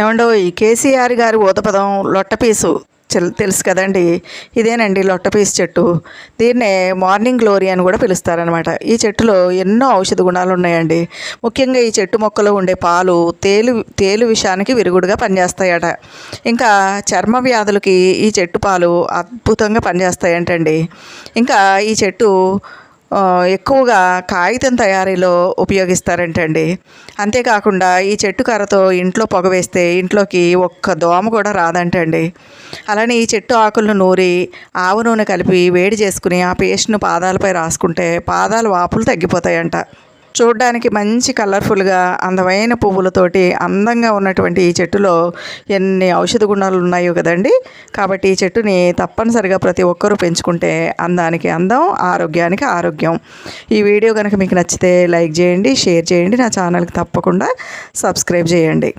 ఏమండో ఈ కేసీఆర్ గారి ఊతపదం లొట్టపీసు తెలుసు కదండి? ఇదేనండి లొట్టపీసు చెట్టు. దీన్నే మార్నింగ్ గ్లోరీ అని కూడా పిలుస్తారనమాట ఈ చెట్టులో ఎన్నో ఔషధ గుణాలు ఉన్నాయండి. ముఖ్యంగా ఈ చెట్టు మొక్కలో ఉండే పాలు తేలు తేలు విషానికి విరుగుడుగా పనిచేస్తాయట. ఇంకా చర్మ వ్యాధులకి ఈ చెట్టు పాలు అద్భుతంగా పనిచేస్తాయంటండి. ఇంకా ఈ చెట్టు ఎక్కువగా కాగితం తయారీలో ఉపయోగిస్తారంటండి. అంతేకాకుండా ఈ చెట్టు కర్రతో ఇంట్లో పొగ వేస్తే ఇంట్లోకి ఒక్క దోమ కూడా రాదంటండి. అలానే ఈ చెట్టు ఆకులను నూరి ఆవు నూనె కలిపి వేడి చేసుకుని ఆ పేస్ట్ను పాదాలపై రాసుకుంటే పాదాల వాపులు తగ్గిపోతాయంట. చూడడానికి మంచి కలర్ఫుల్గా అందమైన పువ్వులతోటి అందంగా ఉన్నటువంటి ఈ చెట్టులో ఎన్ని ఔషధ గుణాలు ఉన్నాయో కదండి. కాబట్టి ఈ చెట్టుని తప్పనిసరిగా ప్రతి ఒక్కరూ పెంచుకుంటే అందానికి అందం ఆరోగ్యానికి ఆరోగ్యం. ఈ వీడియో కనుక మీకు నచ్చితే లైక్ చేయండి షేర్ చేయండి నా ఛానల్కి తప్పకుండా సబ్స్క్రైబ్ చేయండి.